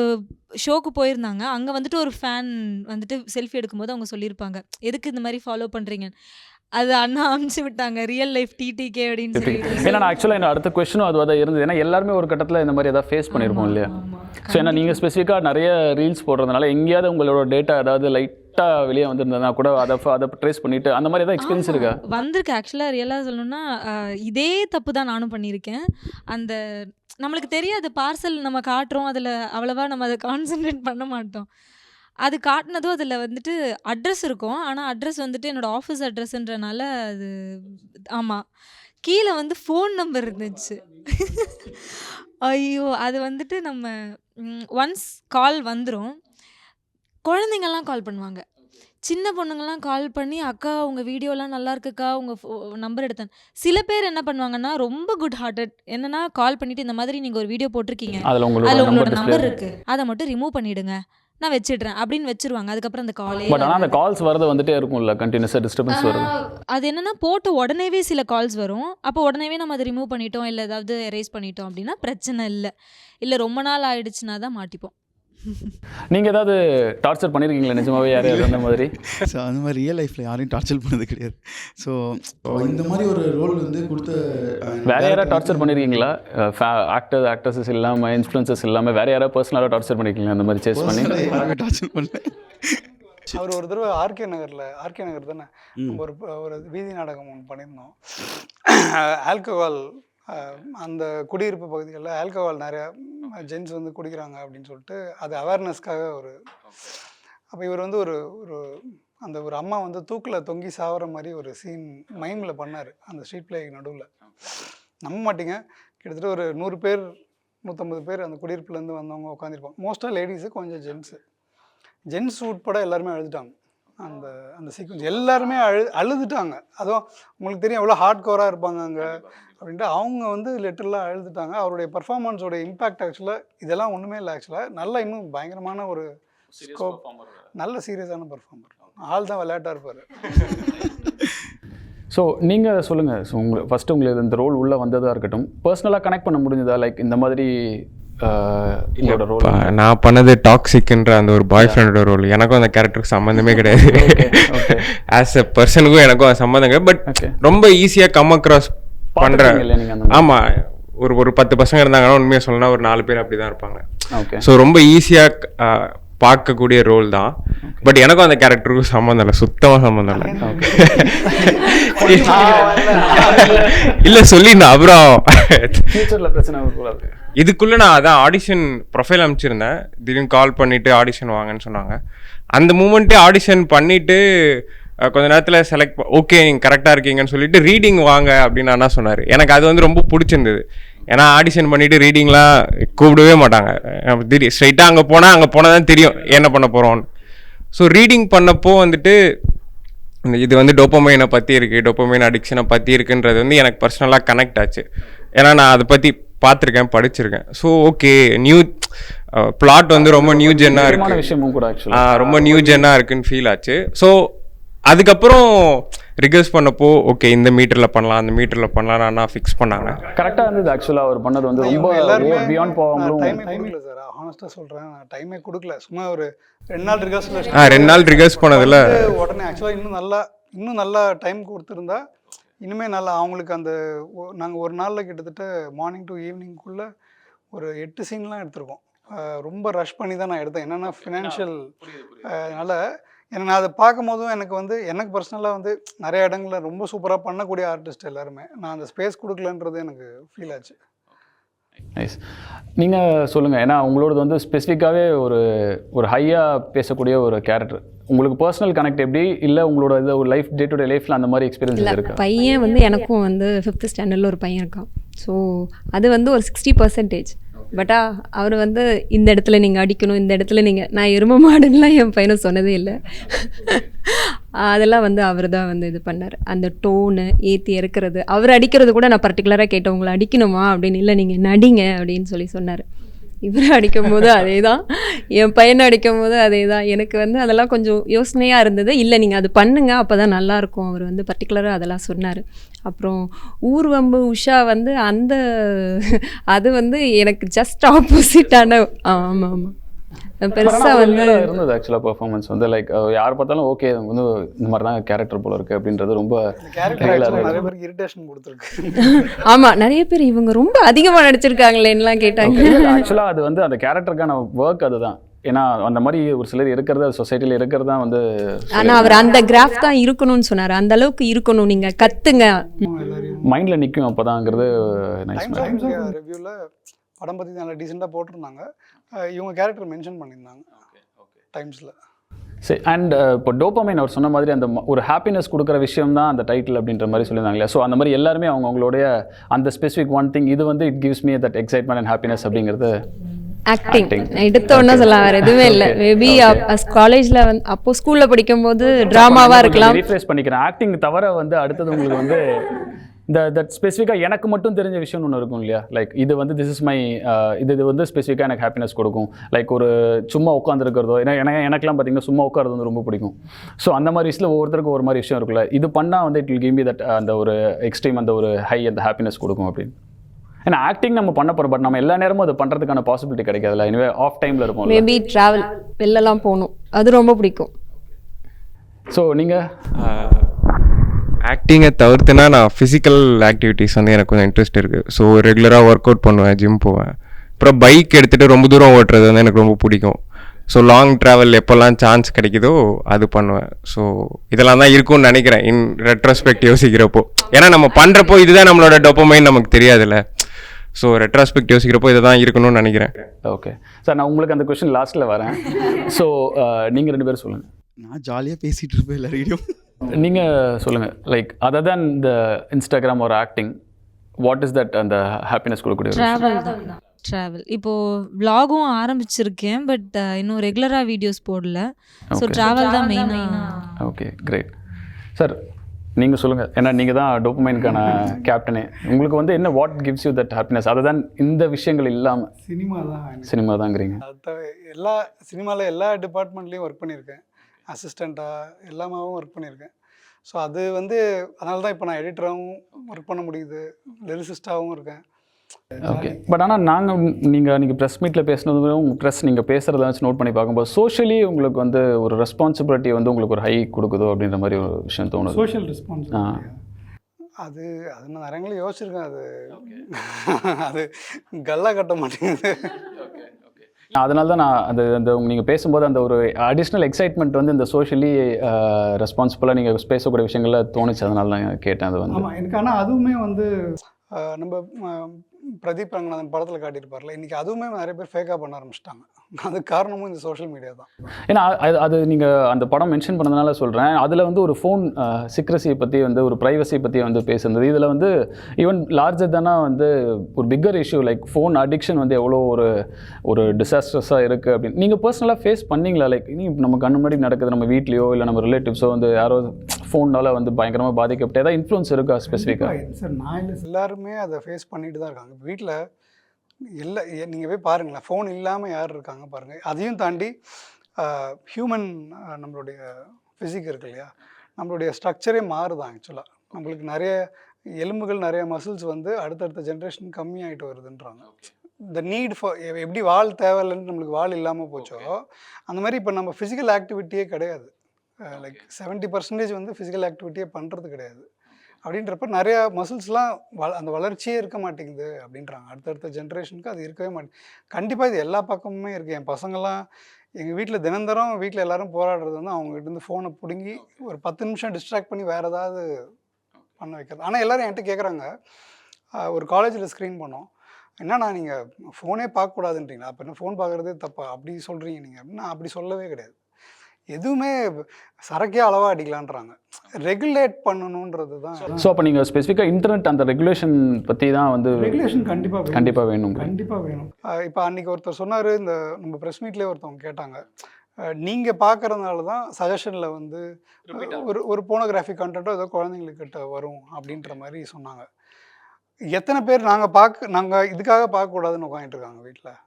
Speaker 3: ஷோக்கு போயிருந்தாங்க. அங்கே வந்துட்டு ஒரு ஃபேன் வந்துட்டு செல்ஃபி எடுக்கும்போது அவங்க சொல்லியிருப்பாங்க. எதுக்கு இந்த மாதிரி ஃபாலோ பண்ணுறீங்க அது அண்ணா அனுப்பிச்சு விட்டாங்க. ரியல் லைஃப் டிடிகே அப்படின்னு சொல்லிட்டு.
Speaker 1: ஏன்னா நான் ஆக்சுவலாக என்ன அடுத்த கொஸ்டினும் அது தான் இருந்தது. ஏன்னா எல்லாருமே ஒரு கட்டத்தில் இந்த மாதிரி ஏதாவது ஃபேஸ் பண்ணியிருப்போம் இல்லையா? ஸோ ஏன்னா நீங்கள் ஸ்பெசிஃபிக்காக நிறைய ரீல்ஸ் போடுறதுனால எங்கேயாவது உங்களோட டேட்டா ஏதாவது லைட்டாக வெளியே வந்திருந்ததுனா கூட அதை அதை ட்ரேஸ் பண்ணிட்டு அந்த மாதிரி ஏதாவது எக்ஸ்பீரியன்ஸ் இருக்கா?
Speaker 3: வந்திருக்கு. ஆக்சுவலாக ரியலாக சொல்லணும்னா இதே தப்பு தான் நானும் பண்ணியிருக்கேன். அந்த நம்மளுக்கு தெரியாது பார்சல் நம்ம காட்டுறோம் அதில் அவ்வளவா நம்ம அதை கான்சென்ட்ரேட் பண்ண மாட்டோம். அது காட்டினதும் அதில் வந்துட்டு அட்ரஸ் இருக்கும். ஆனால் அட்ரஸ் வந்துட்டு என்னோட ஆஃபீஸ் அட்ரஸ்ன்றனால அது ஆமாம் கீழே வந்து ஃபோன் நம்பர் இருந்துச்சு. ஐயோ அது வந்துட்டு நம்ம ஒன்ஸ் கால் வந்துடும் குழந்தைங்கள்லாம் கால் பண்ணுவாங்க. சின்ன பொண்ணுங்கள்லாம் கால் பண்ணி அக்கா உங்கள் வீடியோலாம் நல்லா இருக்குக்கா உங்கள் நம்பர் எடுத்தேன். சில பேர் என்ன பண்ணுவாங்கன்னா ரொம்ப குட் ஹார்ட்டட் என்னன்னா கால் பண்ணிட்டு இந்த மாதிரி நீங்கள் ஒரு வீடியோ போட்டிருக்கீங்க.
Speaker 1: அதில் உங்களோட
Speaker 3: அதில் உங்களோட
Speaker 1: நம்பர்
Speaker 3: நம்பர்
Speaker 1: டிஸ்பிளே
Speaker 3: இருக்கு. அதை மட்டும் ரிமூவ் பண்ணிடுங்க. நான் வச்சிடுறேன் அப்படின்னு வச்சிருவாங்க. அதுக்கப்புறம் அந்த காலே
Speaker 1: பட் ஆனால் அந்த கால்ஸ் வரது வந்துட்டே இருக்கும்ல கண்டினியூஸாக டிஸ்டர்பன்ஸ் வருது
Speaker 3: அது என்னன்னா போட்ட உடனேவே சில கால்ஸ் வரும். அப்போ உடனேவே நம்ம அதை ரிமூவ் பண்ணிட்டோம் இல்லை ஏதாவது எரேஸ் பண்ணிட்டோம் அப்படின்னா பிரச்சனை இல்லை. இல்லை ரொம்ப நாள் ஆயிடுச்சுன்னா தான் மாட்டிப்போம்.
Speaker 1: நீங்கள் ஏதாவது டார்ச்சர் பண்ணியிருக்கீங்களா நிஜமாவே? யாரையாவது அந்த மாதிரி?
Speaker 4: ஸோ அந்த மாதிரி ரியல் லைஃப்பில் யாரையும் டார்ச்சர் பண்ணது கிடையாது. ஸோ இந்த மாதிரி ஒரு ரோல் வந்து கொடுத்த
Speaker 1: வேற யாராவது டார்ச்சர் பண்ணியிருக்கீங்களா ஆக்டர் ஆக்ட்ரஸஸ் இல்லாமல் இன்ஃப்ளூன்சஸ் இல்லாமல் வேற யாராவது பர்சனலாக டார்ச்சர் பண்ணியிருக்கீங்களா அந்த மாதிரி சேஸ் பண்ணி?
Speaker 4: டார்ச்சர் பண்ணல.
Speaker 2: அவர் ஒரு தடவை ஆர்கே நகரில் ஆர்கே நகர் தானே? ஒரு ஒரு வீதி நாடகம் ஒன்று பண்ணியிருந்தோம். ஆல்கஹால் அந்த குடியிருப்பு பகுதிகளில் ஆல்கஹால் நிறையா ஜென்ஸ் வந்து குடிக்கிறாங்க அப்படின்னு சொல்லிட்டு அது அவேர்னஸ்க்காக ஒரு அப்போ இவர் வந்து ஒரு ஒரு அந்த ஒரு அம்மா வந்து தூக்கில் தொங்கி சாவற மாதிரி ஒரு சீன் மைமில் பண்ணார் அந்த ஸ்ட்ரீட் பிளே நடுவில். நம்ப மாட்டீங்க. கிட்டத்தட்ட ஒரு நூறு பேர் நூற்றம்பது பேர் அந்த குடியிருப்புலேருந்து வந்தவங்க உட்காந்துருப்பாங்க மோஸ்ட்டாக லேடிஸு கொஞ்சம் ஜென்ஸு ஜென்ஸ் உட்பட எல்லாருமே அழுதுட்டாங்க. அந்த அந்த சீக்வன்ஸ் எல்லாருமே அழு அழுதுட்டாங்க. அதுவும் உங்களுக்கு தெரியும் எவ்வளோ ஹார்ட் கோராக இருப்பாங்க அங்கே அப்படின்ட்டு அவங்க வந்து லெட்டர்லாம் அழுதுட்டாங்க. அவருடைய பர்ஃபார்மன்ஸோட இம்பேக்ட் ஆக்சுவலாக இதெல்லாம் ஒன்றுமே இல்லை ஆக்சுவலாக நல்லா இன்னும் பயங்கரமான ஒரு ஸ்கோப் நல்ல சீரியஸான பர்ஃபார்மர் ஆள் தான் விளையாட்டாக இருப்பார்.
Speaker 1: ஸோ நீங்கள் சொல்லுங்கள் ஸோ உங்களுக்கு ஃபஸ்ட்டு உங்களுக்கு இந்த ரோல் உள்ளே வந்ததாக இருக்கட்டும். பர்சனலாக கனெக்ட் பண்ண முடிஞ்சதா? லைக் இந்த மாதிரி
Speaker 5: நான் பண்ணது டாக்ஸிக்ன்ற அந்த ஒரு பாய் ஃப்ரெண்டோட ரோல் எனக்கும் அந்த கேரக்டருக்கு சம்மந்தமே கிடையாது. ஆஸ் எ பர்சனுக்கும் எனக்கும் சம்மந்தம் கிடையாது. பட். ரொம்ப ஈஸியாக கம் அக்ராஸ் பண்ணுற? ஆமாம் ஒரு ஒரு பத்து பசங்க இருந்தாங்கன்னா உண்மையாக சொல்லணும்னா ஒரு நாலு பேர் அப்படி தான் இருப்பாங்க ஸோ ரொம்ப ஈஸியாக பார்க்கக்கூடிய ரோல் தான். பட் எனக்கும் அந்த கேரக்டருக்கும் சம்மந்தம் இல்லை. சுத்தமாக சம்மந்தம் இல்லை. இல்லை சொல்லிடணும் அப்புறம். இதுக்குள்ளே நான் அதான் ஆடிஷன் ப்ரொஃபைல் அனுப்பிச்சிருந்தேன். திடீர்னு கால் பண்ணிவிட்டு ஆடிஷன் வாங்கன்னு சொன்னாங்க. அந்த மூமெண்ட்டே ஆடிஷன் பண்ணிவிட்டு கொஞ்ச நேரத்தில் செலக்ட் ஓகே நீங்கள் கரெக்டாக இருக்கீங்கன்னு சொல்லிட்டு ரீடிங் வாங்க அப்படின்னு அண்ணா சொன்னார். எனக்கு அது வந்து ரொம்ப பிடிச்சிருந்தது. ஏன்னா ஆடிஷன் பண்ணிவிட்டு ரீடிங்லாம் கூப்பிடவே மாட்டாங்க. திடீர் ஸ்ட்ரைட்டாக அங்கே போனால் அங்கே போனால் தான் தெரியும் என்ன பண்ண போகிறோன்னு ஸோ ரீடிங் பண்ணப்போ வந்துட்டு இந்த இது வந்து டோப்பமைனை பற்றி இருக்குது டோப்பமைன் அடிக்ஷனை பற்றி இருக்குன்றது வந்து எனக்கு பர்சனலாக கனெக்ட் ஆச்சு. ஏன்னா நான் அதை பற்றி பார்த்துருக்கேன் படிச்சிருக்கேன். ஸோ ஓகே நியூ பிளாட் வந்து ரொம்ப நியூ ஜென்னாக இருக்கு.
Speaker 1: விஷயமும் கூட ஆக்சுவலாக
Speaker 5: ரொம்ப நியூ ஜென்னாக இருக்குன்னு ஃபீல் ஆச்சு. ஸோ அதுக்கப்புறம் ரிகர்ஸ் பண்ணப்போ ஓகே இந்த மீட்டரில் பண்ணலாம் அந்த மீட்டரில் பண்ணலாம் நான் ஃபிக்ஸ் பண்ணாங்க.
Speaker 1: கரெக்டாக இருந்தது ஆக்சுவலாக அவர் பண்ணது வந்து ரொம்ப பியாண்ட் போகாமலும்
Speaker 2: டைமே கொடுக்கல சார். ஹானஸ்ட்டாக சொல்கிறேன் நான் டைமே கொடுக்கல. சும்மா ஒரு ரெண்டு நாள் ரிகர்சல்
Speaker 5: ஆ ரெண்டு நாள் ரிகர்ஸ் பண்ணதில்
Speaker 2: உடனே ஆக்சுவலாக இன்னும் நல்லா இன்னும் நல்லா டைம் கொடுத்துருந்தா இனிமே நல்லா அவங்களுக்கு அந்த நாங்கள் ஒரு நாளில் கிட்டத்தட்ட மார்னிங் டு ஈவினிங்குள்ளே ஒரு எட்டு சீன்லாம் எடுத்திருக்கோம். ரொம்ப ரஷ் பண்ணி தான் நான் எடுத்தேன். என்னென்னா ஃபினான்ஷியல் அதனால் எனக்கு நான் அதை பார்க்கும் போதும் எனக்கு வந்து எனக்கு பர்சனலாக வந்து நிறைய இடங்கள்ல ரொம்ப சூப்பராக பண்ணக்கூடிய ஆர்டிஸ்ட் எல்லாருமே. நான் அந்த ஸ்பேஸ் கொடுக்கலன்றது எனக்கு ஃபீல் ஆச்சு.
Speaker 1: நைஸ் நீங்கள் சொல்லுங்கள் ஏன்னா உங்களோடது வந்து ஸ்பெசிஃபிக்காகவே ஒரு ஒரு ஹையாக பேசக்கூடிய ஒரு கேரக்டர் உங்களுக்கு பர்சனல் கனெக்ட் எப்படி? இல்லை உங்களோட இது ஒரு லைஃப் டே டு டே லைஃப்பில் அந்த மாதிரி எக்ஸ்பீரியன்ஸ்
Speaker 6: இல்லை
Speaker 1: இருக்கா?
Speaker 6: பையன் வந்து எனக்கும் வந்து ஃபிஃப்த் ஸ்டாண்டர்டில் ஒரு பையன் இருக்கான். ஸோ அது வந்து ஒரு சிக்ஸ்டி பர்சன்டேஜ் பட்டா அவர் வந்து இந்த இடத்துல நீங்கள் அடிக்கணும் இந்த இடத்துல நீங்கள் நான் எரும மாடுன்னுலாம் என் பையனை சொன்னதே இல்லை. அதெல்லாம் வந்து அவர் தான் வந்து இது பண்ணார். அந்த டோனு ஏற்றி இறக்குறது. அவர் அடிக்கிறது கூட நான் பர்டிகுலராக கேட்டேன் உங்களை அடிக்கணுமா? அப்படின்னு. இல்லை நீங்கள் நடிங்க அப்படின்னு சொல்லி சொன்னார். இவரை அடிக்கும் போது அதே தான் என் பையனை அடிக்கும் போது அதே தான் எனக்கு வந்து அதெல்லாம் கொஞ்சம் யோசனையாக இருந்தது. இல்லை நீங்கள் அது பண்ணுங்க அப்போ தான் நல்லாயிருக்கும் அவர் வந்து பர்டிகுலராக அதெல்லாம் சொன்னார். அப்புறம் ஊர்வம்பு உஷா வந்து அந்த அது வந்து எனக்கு ஜஸ்ட் ஆப்போசிட்டான ஆமாம் ஆமாம் பெருசாக வந்து
Speaker 1: இருந்தது ஆக்சுவலாக பெர்ஃபார்மன்ஸ் வந்து லைக் யார் பார்த்தாலும் ஓகே வந்து இந்த மாதிரி தான் கேரக்டர் போல இருக்கு அப்படின்றது ரொம்ப
Speaker 2: இந்த கேரக்டர்
Speaker 1: real ஆ
Speaker 2: ஆக்சுவலாக
Speaker 1: இருக்கு.
Speaker 2: நிறைய பேருக்கு இரிட்டேஷன் கொடுத்துருக்கு.
Speaker 6: ஆமாம் நிறைய பேர் இவங்க ரொம்ப அதிகமாக நடிச்சிருக்காங்களேன்னுலாம் கேட்டாங்க.
Speaker 1: ஆக்சுவலாக அது வந்து அந்த கேரக்டருக்கான ஒர்க் அதுதான். ஏன்னா அந்த மாதிரி ஒரு சிலர் இருக்கிறது சொசைட்டியில் இருக்கிறது தான் வந்து
Speaker 6: ஆனால் அவர் அந்த கிராஃப் தான் இருக்கணும்னு சொன்னார். அந்த அளவுக்கு இருக்கணும் நீங்கள் கத்துங்க.
Speaker 1: மைண்டில் நிற்கும் அப்போதாங்கிறது
Speaker 2: படம் பற்றி நல்லா டீசெண்டாக போட்டிருந்தாங்க. இவங்க கேரக்டர் மென்ஷன் பண்ணியிருந்தாங்க டைம்ஸில்
Speaker 1: சரி அண்ட் இப்போ டோப்பமைன் அவர் சொன்ன மாதிரி அந்த ஒரு ஹாப்பினஸ் கொடுக்குற விஷயம் தான் அந்த டைட்டில் அப்படின்ற மாதிரி சொல்லியிருந்தாங்க இல்லையா ஸோ அந்த மாதிரி எல்லாருமே அவங்க அவங்களுடைய அந்த ஸ்பெசிஃபிக் ஒன் திங் இது வந்து it gives me that excitement and happiness அப்படிங்கிறது
Speaker 6: ஆக்டிங். எடுத்த உடனே சொல்ல வேறு எதுவுமே இல்லை மேபி காலேஜில் வந்து அப்போ ஸ்கூலில் படிக்கும்போது ட்ராமாவாக இருக்கலாம்
Speaker 1: ரீஃப்ரெஷ் பண்ணிக்கிறேன் ஆக்டிங் தவிர வந்து அடுத்தது உங்களுக்கு வந்து இந்த தட் ஸ்பெசிஃபிக்காக எனக்கு மட்டும் தெரிஞ்ச விஷயம்னு ஒன்று இருக்கும் இல்லையா? லைக் இது வந்து திஸ் இஸ் மை இது இது வந்து ஸ்பெசிஃபிக்காக எனக்கு ஹாப்பினஸ் கொடுக்கும். லைக் ஒரு சும்மா உட்காந்துருக்கிறதோ ஏன்னா எனக்கு எனக்குலாம் பார்த்தீங்கன்னா சும்மா உட்காரது வந்து ரொம்ப பிடிக்கும். ஸோ அந்த மாதிரி விஷயத்தில் ஒவ்வொருத்தருக்கும் ஒரு மாதிரி விஷயம் இருக்குல்ல. இது பண்ணால் வந்து it will give me that அந்த ஒரு எக்ஸ்ட்ரீம் அந்த ஒரு ஹை அந்த ஹாப்பினஸ் கொடுக்கும் அப்படின்னு. ஏன்னா ஆக்டிங் நம்ம பண்ண போகிறோம் பட் நம்ம எல்லா நேரமும் அது பண்ணுறதுக்கான பாசிபிலிட்டி கிடைக்காதுல்ல. இனிமே ஆஃப் டைமில் இருப்போம்
Speaker 6: மேபி ட்ராவல் வெளிலலாம் போகணும். அது ரொம்ப பிடிக்கும்.
Speaker 1: ஸோ நீங்கள்
Speaker 5: ஆக்டிங்கை தவிர்த்துனா நான் ஃபிசிக்கல் ஆக்டிவிட்டீஸ் வந்து எனக்கு கொஞ்சம் இன்ட்ரெஸ்ட் இருக்குது ஸோ ரெகுலராக ஒர்க் அவுட் பண்ணுவேன் ஜிம் போவேன். அப்புறம் பைக் எடுத்துகிட்டு ரொம்ப தூரம் ஓட்டுறது வந்து எனக்கு ரொம்ப பிடிக்கும். ஸோ லாங் ட்ராவல் எப்போல்லாம் சான்ஸ் கிடைக்குதோ அது பண்ணுவேன். ஸோ இதெல்லாம் தான் இருக்கும்னு நினைக்கிறேன். இன் ரெட்ரோஸ்பெக்ட் யோசிக்கிறப்போ. ஏன்னா நம்ம பண்ணுறப்போ இதுதான் நம்மளோட டொப்பமைன் நமக்கு தெரியாதுல்ல. ஸோ ரெட்ரோஸ்பெக்ட் யோசிக்கிறப்போ இதை தான் இருக்கணும்னு நினைக்கிறேன்.
Speaker 1: ஓகே சார் நான் உங்களுக்கு அந்த கொஷின் லாஸ்ட்டில் வரேன். ஸோ நீங்கள் ரெண்டு பேரும் சொல்லுங்கள்
Speaker 4: நான் ஜாலியாக பேசிகிட்டு இருப்பேன் எல்லாரையும்
Speaker 1: நீங்கள் சொல்லுங்கள் லைக் அதர் தேன் இந்த இன்ஸ்டாகிராம் ஒரு ஆக்டிங் வாட் இஸ் தட் அந்த ஹாப்பினஸ் கொடுக்கக்கூடிய?
Speaker 3: ட்ராவல் தான். ட்ராவல் இப்போது vlog-ம் ஆரம்பிச்சிருக்கேன் பட் இன்னும் ரெகுலராக வீடியோஸ் போடல. ஸோ. ட்ராவல் தான் மெயினாக
Speaker 1: ஓகே கிரேட் சார் நீங்கள் சொல்லுங்கள் ஏன்னா நீங்கள் தான் டோப்பமைனுக்கான கேப்டனே உங்களுக்கு வந்து என்ன what gives you that happiness அதை தான் இந்த விஷயங்கள் இல்லாமல்
Speaker 2: சினிமா தான்.
Speaker 1: சினிமா தாங்கிறீங்க.
Speaker 2: எல்லா சினிமாவில் எல்லா டிபார்ட்மெண்ட்லேயும் ஒர்க் பண்ணியிருக்கேன். அசிஸ்டண்ட்டாக எல்லாமாவும் ஒர்க் பண்ணியிருக்கேன். ஸோ அது வந்து அதனால தான் இப்போ நான் எடிட்டராகவும் ஒர்க் பண்ண முடியுது. லிரிசிஸ்டாகவும் இருக்கேன்.
Speaker 1: ஓகே பட் ஆனால் நாங்கள் நீங்கள் நீங்கள் ப்ரெஸ் மீட்டில் பேசுனது உங்கள் ப்ரெஸ் நீங்கள் பேசுகிறத வச்சு நோட் பண்ணி பார்க்கும்போது சோஷியலி உங்களுக்கு வந்து ஒரு ரெஸ்பான்சிபிலிட்டி வந்து உங்களுக்கு ஒரு ஹை கொடுக்குதோ அப்படின்ற மாதிரி ஒரு விஷயம் தோணுது.
Speaker 2: சோஷியல் ரெஸ்பான்ஸ் அது அது நான் நிறைய யோசிச்சிருக்கேன். அது அது கல்லா கட்ட மாட்டேங்குது.
Speaker 1: அதனால தான் நான் அந்த அந்த நீங்கள் பேசும்போது அந்த ஒரு அடிஷ்னல் எக்ஸைட்மெண்ட் வந்து இந்த சோஷியலி ரெஸ்பான்சிபிளாக நீங்கள் பேசக்கூடிய விஷயங்கள்ல தோணுச்சு. அதனால தான் கேட்டேன் அது வந்து.
Speaker 2: ஆமாம் எனக்கு ஆனால் அதுவுமே வந்து நம்ம பிரதீப் ரங்கநாதன் படத்தில் காட்டியிருப்பார்ல இன்றைக்கி அதுவுமே நிறைய பேர் ஃபேக்காக பண்ண ஆரம்பிச்சிட்டாங்க. அதுக்கு காரணமும் இந்த சோஷியல் மீடியா தான்.
Speaker 1: ஏன்னா அது அது நீங்கள் அந்த படம் மென்ஷன் பண்ணதுனால சொல்கிறேன் அதில் வந்து ஒரு ஃபோன் சிக்ரஸியை பற்றி வந்து ஒரு ப்ரைவசியை பற்றி வந்து பேசுனது. இதில் வந்து ஈவன் லார்ஜர் தானே வந்து ஒரு bigger issue like phone addiction வந்து எவ்வளோ ஒரு ஒரு டிசாஸ்டர்ஸாக இருக்குது அப்படின்னு. நீங்கள் பர்சனலாக ஃபேஸ் பண்ணீங்களா? லைக் நீ நம்ம கண்ணு முன்னாடி நடக்குது நம்ம வீட்லேயோ இல்லை நம்ம ரிலேட்டிவ்ஸோ வந்து யாரோ ஃபோனால் வந்து பயங்கரமாக பாதிக்கப்பட்டு ஏதாவது இன்ஃப்ளூன்ஸ் இருக்கா ஸ்பெசிஃபிக்காக
Speaker 2: சார் நான் இல்லை எல்லாருமே அதை ஃபேஸ் பண்ணிட்டு தான் இருக்காங்க. வீட்டில் எல்லா நீங்கள் போய் பாருங்களேன் ஃபோன் இல்லாமல் யார் இருக்காங்க பாருங்கள் அதையும் தாண்டி ஹியூமன் நம்மளுடைய ஃபிசிக் இருக்கு இல்லையா? நம்மளுடைய ஸ்ட்ரக்சரே மாறுதான் ஆக்சுவலாக நம்மளுக்கு நிறைய எலும்புகள் நிறைய மசில்ஸ் வந்து அடுத்தடுத்த ஜென்ரேஷன் கம்மியாயிட்டு வருதுன்றாங்க. இந்த நீட் ஃபார் எப்படி வால் தேவையில்லைன்னு நம்மளுக்கு வால் இல்லாமல் போச்சோ அந்த மாதிரி இப்போ நம்ம ஃபிசிக்கல் ஆக்டிவிட்டியே கிடையாது. லைக் செவன்ட்டி பர்சன்டேஜ் வந்து ஃபிசிக்கல் ஆக்டிவிட்டியே பண்ணுறது கிடையாது. அப்படின்றப்ப நிறைய மசில்ஸ்லாம் வள அந்த வளர்ச்சியே இருக்க மாட்டேங்குது அப்படின்றாங்க. அடுத்தடுத்த ஜென்ரேஷனுக்கு அது இருக்கவே மாட்டேங்குது கண்டிப்பாக இது எல்லா பக்கமுமே இருக்குது என் பசங்கள்லாம் எங்கள் வீட்டில் தினந்தரம் வீட்டில் எல்லாரும் போராடுறது வந்து அவங்ககிட்ட இருந்து ஃபோனை பிடுங்கி ஒரு பத்து நிமிஷம் டிஸ்ட்ராக்ட் பண்ணி வேறு ஏதாவது பண்ண வைக்கிறது. ஆனால் எல்லாரும் என்கிட்ட கேட்குறாங்க ஒரு காலேஜில் ஸ்க்ரீன் பண்ணோம். என்னண்ணா நீங்கள் ஃபோனே பார்க்கக்கூடாதுன்றீங்களா அப்போ என்ன ஃபோன் பார்க்குறதே தப்பா? அப்படி சொல்கிறீங்க நீங்கள் அப்படின்னா அப்படி சொல்லவே கிடையாது. எதுவுமே சரக்கே அளவாக அடிக்கலான்றாங்க. ரெகுலேட் பண்ணணுன்றது தான்.
Speaker 1: ஸோ அப்போ நீங்கள் ஸ்பெசிஃபிக்காக இன்டர்நெட் அந்த ரெகுலேஷன் பற்றி தான் வந்து
Speaker 2: ரெகுலேஷன் கண்டிப்பாக
Speaker 1: கண்டிப்பாக வேணும்.
Speaker 2: கண்டிப்பாக வேணும். இப்போ அன்னைக்கு ஒருத்தர் சொன்னார் இந்த நம்ம ப்ரெஸ் மீட்லேயே ஒருத்தவங்க கேட்டாங்க. நீங்கள் பார்க்கறதுனால தான் சஜஷனில் வந்து ஒரு ஒரு போனோகிராஃபி கண்டென்ட்டோ ஏதோ குழந்தைங்களுக்கிட்ட வரும் அப்படின்ற மாதிரி சொன்னாங்க. எத்தனை பேர் நாங்கள் பார்க்க நாங்கள் இதுக்காக பார்க்கக்கூடாதுன்னு உட்காந்துட்டு இருக்காங்க வீட்டில்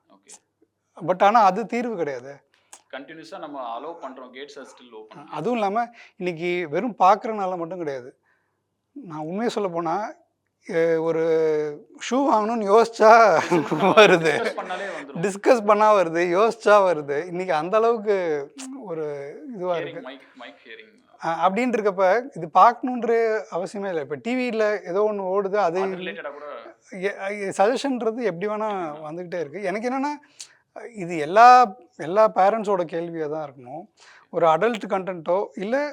Speaker 2: பட் ஆனால் அது தீர்வு கிடையாது.
Speaker 1: கண்டினியூஸாக நம்ம அலோவ் பண்ணுறோம் கேட்ஸ் ஆர் ஸ்டில் ஓப்பன்
Speaker 2: அதுவும் இல்லாமல் இன்னைக்கு வெறும் பார்க்குறனால மட்டும் கிடையாது. நான் உண்மையை சொல்ல போனால் ஒரு ஷூ வாங்கணும்னு யோசிச்சா வருது.
Speaker 1: பண்ணாலே
Speaker 2: டிஸ்கஸ் பண்ணா வருது யோசிச்சா வருது. இன்னைக்கு அந்த அளவுக்கு ஒரு இதுவாக இருக்கு. அப்படின்னு இருக்கப்ப இது பார்க்கணுன்ற அவசியமே இல்லை. இப்போ டிவியில் ஏதோ ஒன்று ஓடுது அது சஜஷன்றது எப்படி வேணால் வந்துக்கிட்டே இருக்குது எனக்கு என்னென்னா இது எல்லா எல்லா பேரண்ட்ஸோட கேள்வியாக தான் இருக்கணும். ஒரு அடல்ட் கண்டென்ட்டோ இல்லை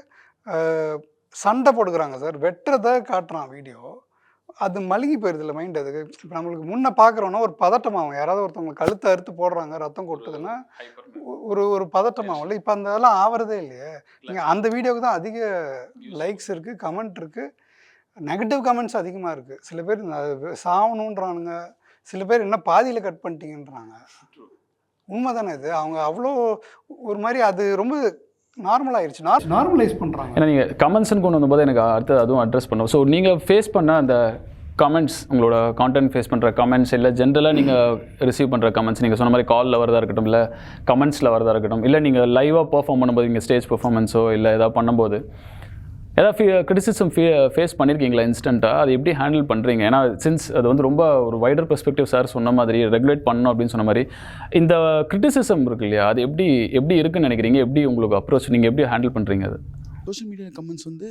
Speaker 2: சண்டை போடுக்கிறாங்க சார். வெட்டுறத காட்டுறான் வீடியோ அது மழுங்கி போயிருது இல்லை மைண்ட் அதுக்கு. இப்போ நம்மளுக்கு முன்ன பார்க்குறோன்னா ஒரு பதட்டமாகும் யாராவது ஒருத்தவங்க கழுத்தை அறுத்து போடுறாங்க ரத்தம் கொட்டுதுன்னா ஒரு ஒரு பதட்டமாகும்ல இப்போ அந்த இதெல்லாம் ஆவறதே இல்லையே. நீங்கள் அந்த வீடியோவுக்கு தான் அதிக லைக்ஸ் இருக்குது கமெண்ட் இருக்குது நெகட்டிவ் கமெண்ட்ஸ் அதிகமாக இருக்குது சில பேர் சாவணுன்றானுங்க சில பேர் என்ன பாதியில் கட் பண்ணிட்டீங்கன்றாங்க. உண்மை தானே இது? அவங்க அவ்வளோ ஒரு மாதிரி அது ரொம்ப நார்மல் ஆயிடுச்சு நார்மலைஸ் பண்ணுறாங்க
Speaker 1: ஏன்னா நீங்கள் கமெண்ட்ஸ்னு கொண்டு வந்தபோது எனக்கு அடுத்து அதுவும் அட்ரஸ் பண்ணும் ஸோ நீங்கள் ஃபேஸ் பண்ண அந்த கமெண்ட்ஸ் உங்களோட கான்டென்ட் ஃபேஸ் பண்ணுற கமெண்ட்ஸ் இல்லை ஜென்ரலாக நீங்கள் ரிசீவ் பண்ணுற கமெண்ட்ஸ் நீங்கள் சொன்ன மாதிரி காலில் வரதா இருக்கட்டும் இல்லை கமெண்ட்ஸில் வரதா இருக்கட்டும் இல்லை நீங்கள் லைவாக பெர்ஃபார்ம் பண்ணும்போது நீங்கள் ஸ்டேஜ் பெர்ஃபார்மன்ஸோ இல்லை ஏதாவது பண்ணும்போது ஏதாவது ஃபீ கிரிட்டிசிசம் ஃபே ஃபேஸ் பண்ணியிருக்கீங்களா இன்ஸ்டண்ட்டாக அது எப்படி ஹேண்டில் பண்ணுறீங்க ஏன்னா சின்ஸ் அது வந்து ரொம்ப ஒரு வைடர் பெர்ஸ்பெக்டிவ் சார் சொன்ன மாதிரி ரெகுலேட் பண்ணணும் அப்படின்னு சொன்ன மாதிரி இந்த கிரிட்டிசிசம் இருக்கு இல்லையா? அது எப்படி எப்படி இருக்குன்னு நினைக்கிறீங்க? எப்படி உங்களுக்கு அப்ரோச் நீங்கள் எப்படி ஹேண்டில் பண்ணுறீங்க அது?
Speaker 4: சோஷியல் மீடியா கமெண்ட்ஸ் வந்து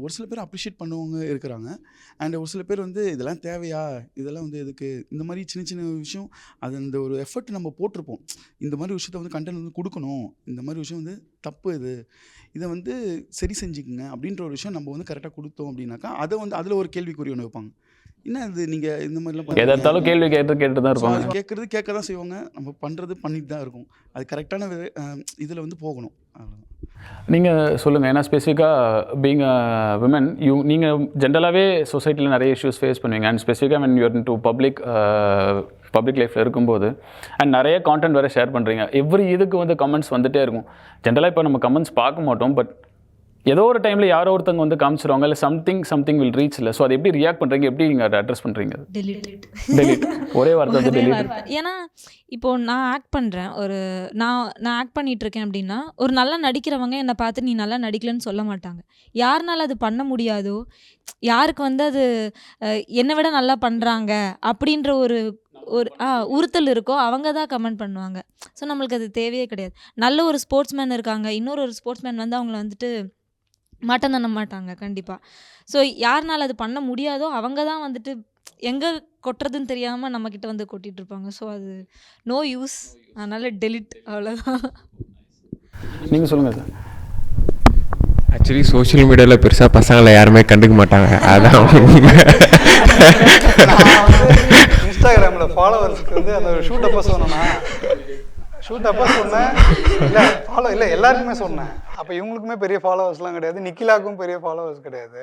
Speaker 4: ஒரு சில பேர் அப்ரிஷியேட் பண்ணவங்க இருக்கிறாங்க. அண்ட் ஒரு சில பேர் வந்து இதெல்லாம் தேவையா? இதெல்லாம் வந்து எதுக்கு? இந்த மாதிரி சின்ன சின்ன விஷயம் அது அந்த ஒரு எஃபர்ட் நம்ம போட்டிருப்போம். இந்த மாதிரி விஷயத்த வந்து கண்டென்ட் வந்து கொடுக்கணும். இந்த மாதிரி விஷயம் வந்து தப்பு இது. இதை வந்து சரி செஞ்சுக்குங்க. அப்படின்ற ஒரு விஷயம் நம்ம வந்து கரெக்டாக கொடுத்தோம் அப்படின்னாக்கா அதை வந்து அதில் ஒரு கேள்விக்குறி ஒன்று வைப்பாங்க. என்ன இது நீங்கள் இந்த மாதிரிலாம்
Speaker 1: எதை எடுத்தாலும் கேள்வி கேட்டு கேட்டு தான் இருப்பாங்க.
Speaker 4: கேட்குறது கேட்க தான் செய்வாங்க. நம்ம பண்ணுறது பண்ணிட்டு தான் இருக்கும். அது கரெக்டான இதில் வந்து போகணும்.
Speaker 1: நீங்கள் சொல்லுங்கள் ஏன்னா ஸ்பெசிஃபிக்காக பீங் விமன் யூ நீங்கள் ஜென்ரலாகவே சொசைட்டியில் நிறைய இஷ்யூஸ் ஃபேஸ் பண்ணுவீங்க. அண்ட் ஸ்பெசிஃபிக்காக when you're into public public லைஃப்பில் இருக்கும்போது அண்ட் நிறைய கான்டென்ட் வேறு ஷேர் பண்ணுறீங்க எவ்ரி இதுக்கு வந்து கமெண்ட்ஸ் வந்துட்டே இருக்கும். ஜென்ரலாக இப்போ நம்ம கமெண்ட்ஸ் பார்க்க மாட்டோம் பட் ஏதோ ஒரு டைமில் யாரோ ஒருத்தங்க வந்து காமிச்சிருவாங்க இல்லை சம்திங் சம்திங் வில் ரீச் இல்லை. ஸோ அதை எப்படி ரியாக்ட் பண்ணுறீங்க எப்படி நீங்கள் அதை அட்ரஸ் பண்ணுறீங்க
Speaker 3: டெலிட்
Speaker 1: ஒரே வார்த்தை வந்து டெலிட்.
Speaker 3: ஏன்னா இப்போ நான் ஆக்ட் பண்ணுறேன் ஒரு நான் நான் ஆக்ட் பண்ணிட்டு இருக்கேன் அப்படின்னா ஒரு நல்லா நடிக்கிறவங்க என்னை பார்த்து நீ நல்லா நடிக்கலன்னு சொல்ல மாட்டாங்க. யாருனால அது பண்ண முடியாதோ யாருக்கு வந்து அது என்னை விட நல்லா பண்ணுறாங்க அப்படின்ற ஒரு ஒரு ஆ உறுத்தல் இருக்கோ அவங்க தான் கமெண்ட் பண்ணுவாங்க. ஸோ நம்மளுக்கு அது தேவையே கிடையாது. நல்ல ஒரு ஸ்போர்ட்ஸ்மேன் இருக்காங்க. இன்னொரு ஒரு ஸ்போர்ட்ஸ்மேன் வந்து அவங்கள வந்துட்டு மாட்டம் தண்ண மாட்டாங்க கண்டிப்பாக ஸோ யாருனால அது பண்ண முடியாதோ அவங்க தான் வந்துட்டு எங்கே கொட்டுறதுன்னு தெரியாமல் நம்மக்கிட்ட வந்து கொட்டிட்டு இருப்பாங்க ஸோ அது நோ யூஸ் அதனால் டெலிட் அவ்வளோதான்
Speaker 1: நீங்கள் சொல்லுங்கள் சார்.
Speaker 5: ஆக்சுவலி சோஷியல் மீடியாவில் பெருசாக பசங்களை யாருமே கண்டுக்க மாட்டாங்க. அதான்.
Speaker 2: இன்ஸ்டாகிராமில் ஃபாலோவர்ஸ்க்கு வந்து அந்த ஷூட் அப்போ சொன்னேன்னா ஷூட் அப்போ சொன்னேன். இல்லை ஃபாலோ இல்லை எல்லாருக்குமே சொன்னேன். அப்போ இவங்களுக்குமே பெரிய ஃபாலோவர்ஸ்லாம் கிடையாது. நிக்கிலாவுக்கும் பெரிய ஃபாலோவர்ஸ் கிடையாது.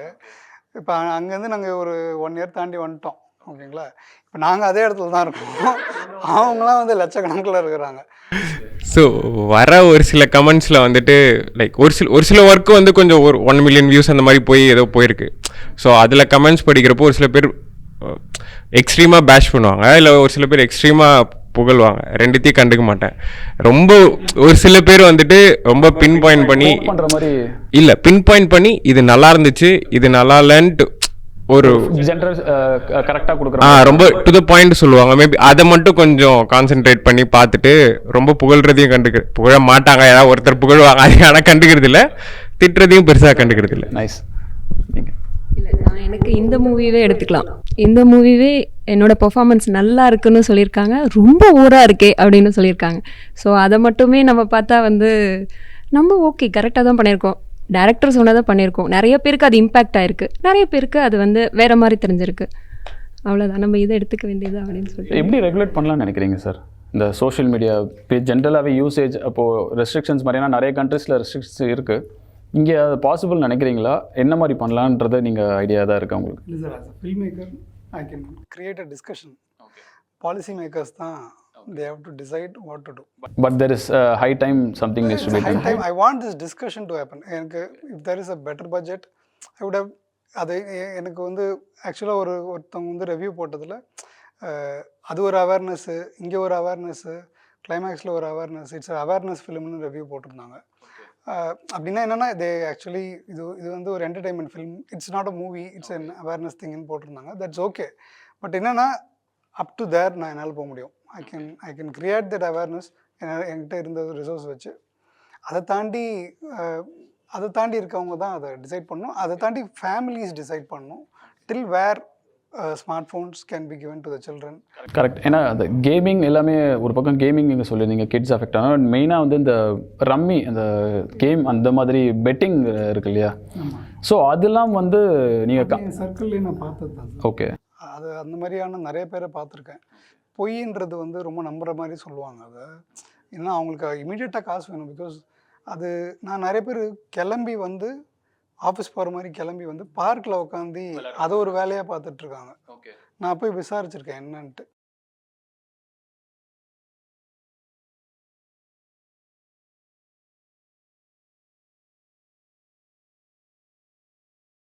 Speaker 2: இப்போ அங்கேருந்து நாங்கள் ஒரு ஒன் இயர் தாண்டி வந்துட்டோம். ஓகேங்களா? இப்போ நாங்கள் அதே இடத்துல தான் இருக்கோம். அவங்களாம் வந்து லட்சக்கணக்கில் இருக்கிறாங்க.
Speaker 5: ஸோ வர ஒரு சில கமெண்ட்ஸில் வந்துட்டு லைக் ஒரு சில ஒரு சில ஒர்க்கு வந்து கொஞ்சம் ஒரு ஒன் மில்லியன் வியூஸ் அந்த மாதிரி போய் ஏதோ போயிருக்கு. ஸோ அதில் கமெண்ட்ஸ் படிக்கிறப்போ ஒரு சில பேர் எக்ஸ்ட்ரீமாக பேஷ் பண்ணுவாங்க. இல்லை ஒரு சில பேர் எக்ஸ்ட்ரீமாக புகழ்வாங்க. ரெண்டுத்தையும் கண்டுக்க மாட்டேன். ரொம்ப ஒரு சில பேர் வந்துட்டு ரொம்ப பின் பாயிண்ட் பண்ணி இல்லை பின் பாயிண்ட் பண்ணி இது நல்லா இருந்துச்சு இது நல்லா இல்லைன்ட்டு ஒரு
Speaker 1: ஜென்ரல் கரெக்டாக
Speaker 5: ரொம்ப டு த பாயிண்ட் சொல்லுவாங்க. மேபி அதை மட்டும் கொஞ்சம் கான்சென்ட்ரேட் பண்ணி பார்த்துட்டு ரொம்ப புகழ்றதையும் கண்டுக்க புகழ மாட்டாங்க. ஏதாவது ஒருத்தர் புகழ்வாங்க. அதை ஆனால் கண்டுக்கிறது இல்லை திட்டுறதையும் பெருசாக கண்டுக்கிறது இல்லை
Speaker 1: நைஸ் நீங்கள்
Speaker 6: இல்லை நான் எனக்கு இந்த மூவியவே எடுத்துக்கலாம். இந்த மூவிவே என்னோட பெர்ஃபார்மன்ஸ் நல்லா இருக்குன்னு சொல்லியிருக்காங்க. ரொம்ப ஊராக இருக்கே அப்படின்னு சொல்லியிருக்காங்க. ஸோ அதை மட்டுமே நம்ம பார்த்தா வந்து நம்ம ஓகே கரெக்டாக தான் பண்ணியிருக்கோம். டேரக்டர் சொன்னதை பண்ணியிருக்கோம். நிறைய பேருக்கு அது இம்பேக்ட் ஆயிருக்கு. நிறைய பேருக்கு அது வந்து வேற மாதிரி தெரிஞ்சிருக்கு. அவ்வளோதான் நம்ம இதை எடுத்துக்க வேண்டியது அப்படின்னு சொல்லிட்டு.
Speaker 1: எப்படி ரெகுலேட் பண்ணலாம்னு நினைக்கிறீங்க சார் இந்த சோஷியல் மீடியா ஜென்ரலாகவே யூசேஜ் அப்போது ரெஸ்ட்ரிக்ஷன்ஸ் மாதிரியான நிறைய கண்ட்ரீஸில் ரெஸ்ட்ரிக்ஷன்ஸ் இருக்குது இங்கே அது பாசிபிள் நினைக்கிறீங்களா? என்ன மாதிரி பண்ணலான்றதை நீங்கள் ஐடியா தான் இருக்குது உங்களுக்கு?
Speaker 2: இல்லை sir a filmmaker I can create a discussion policy makers தான் they have to decide what to do
Speaker 1: but there is high time something is to be
Speaker 2: high time I want this discussion to happen எனக்கு if there is a better budget I would have அது எனக்கு வந்து ஆக்சுவலாக ஒரு ஒருத்தவங்க வந்து review போட்டதில் அது ஒரு அவேர்னஸ்ஸு இங்கே ஒரு அவேர்னஸ்ஸு கிளைமேக்ஸில் ஒரு அவேர்னஸ் இட்ஸ் அவேர்னஸ் ஃபிலிம்னு ரிவ்யூ போட்டிருந்தாங்க. அப்படின்னா என்னென்னா தே ஆக்சுவலி இது இது வந்து ஒரு entertainment film it's not a movie it's an awareness திங்னு போட்டிருந்தாங்க. தட்ஸ் ஓகே பட் என்னென்னா அப் டு தேர் நான் என்னால் போக முடியும். I can I can create that awareness என்கிட்ட இருந்த ரிசோர்ஸ் வச்சு. அதை தாண்டி அதை தாண்டி இருக்கவங்க தான் அதை டிசைட் பண்ணணும். அதை தாண்டி ஃபேமிலிஸ் டிசைட் பண்ணணும். Till where smart phones can be given to the children
Speaker 1: correct ஏன்னா அந்த கேமிங் எல்லாமே ஒரு பக்கம் கேமிங் நீங்கள் சொல்லியிருந்தீங்க கிட்ஸ் அஃபெக்ட் ஆனால் மெயினாக வந்து இந்த ரம்மி அந்த கேம் அந்த மாதிரி பெட்டிங் இருக்கு இல்லையா? ஸோ அதெல்லாம் வந்து நீங்கள்
Speaker 2: சர்க்கிள்லேயே நான் பார்த்தது
Speaker 1: ஓகே
Speaker 2: அது அந்த மாதிரியான நிறைய பேரை பார்த்துருக்கேன். பொய்ன்றது வந்து ரொம்ப நம்புகிற மாதிரி சொல்லுவாங்க அதை. ஏன்னா அவங்களுக்கு இமீடியட்டாக காசு வேணும் பிகாஸ் அது நான் நிறைய பேர் கிளம்பி வந்து ஆஃபீஸ் போகிற மாதிரி கிளம்பி வந்து பார்க்கில் உட்காந்து அதை ஒரு வேலையாக பார்த்துட்ருக்காங்க நான் போய் விசாரிச்சிருக்கேன் என்னன்ட்டு.